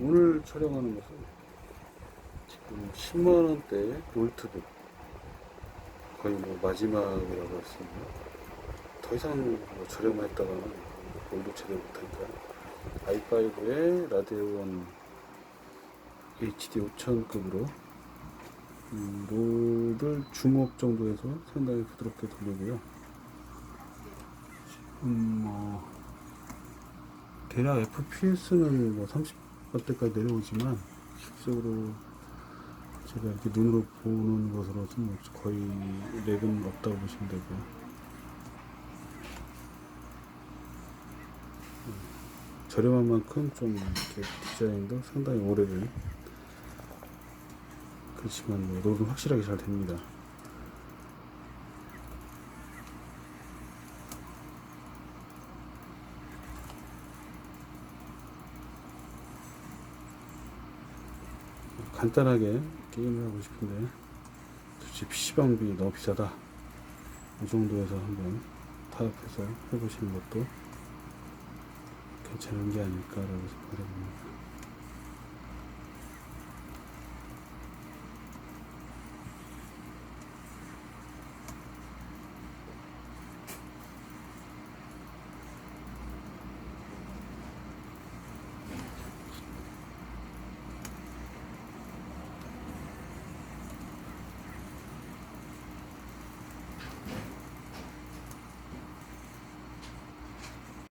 오늘 촬영하는 것은 지금 10만원대 롤트북 거의 뭐 마지막이라고 할 수 있는 더 이상 뭐 저렴했다가는 뭘도 제대로 못하니까 i5의 라데온 HD 5000급으로 음, 롤을 중업 정도에서 상당히 부드럽게 돌리고요. 음, 뭐 대략 FPS는 뭐 30 번대까지 내려오지만 실질적으로 제가 이렇게 눈으로 보는 것으로는 뭐 거의 렉은 없다고 보시면 되고요. 음, 저렴한 만큼 좀 이렇게 디자인도 상당히 오래된 그렇지만 뭐 롤은 확실하게 잘 됩니다. 간단하게 게임을 하고 싶은데. 솔직히 PC방비 너무 비싸다. 이 정도에서 한번 타협해서 해보시는 것도 괜찮은 게 아닐까라고 생각합니다